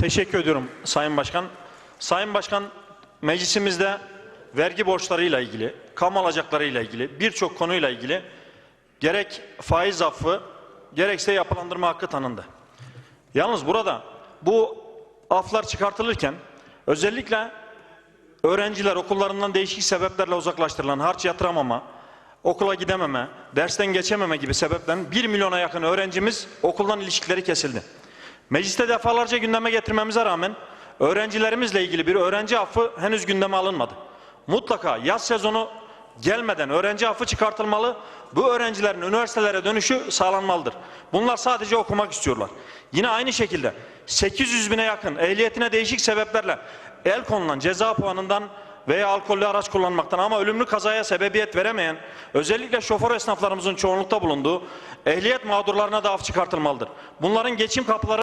Teşekkür ediyorum Sayın Başkan. Sayın Başkan meclisimizde vergi borçlarıyla ilgili, kamu alacaklarıyla ilgili birçok konuyla ilgili gerek faiz affı gerekse yapılandırma hakkı tanındı. Yalnız burada bu aflar çıkartılırken özellikle öğrenciler okullarından değişik sebeplerle uzaklaştırılan harç yatıramama, okula gidememe, dersten geçememe gibi sebeplerin 1 milyona yakın öğrencimiz okuldan ilişkileri kesildi. Mecliste defalarca gündeme getirmemize rağmen öğrencilerimizle ilgili bir öğrenci affı henüz gündeme alınmadı. Mutlaka yaz sezonu gelmeden öğrenci affı çıkartılmalı. Bu öğrencilerin üniversitelere dönüşü sağlanmalıdır. Bunlar sadece okumak istiyorlar. Yine aynı şekilde 800 bine yakın ehliyetine değişik sebeplerle el konulan ceza puanından veya alkollü araç kullanmaktan ama ölümlü kazaya sebebiyet veremeyen özellikle şoför esnaflarımızın çoğunlukta bulunduğu ehliyet mağdurlarına da af çıkartılmalıdır. Bunların geçim kapıları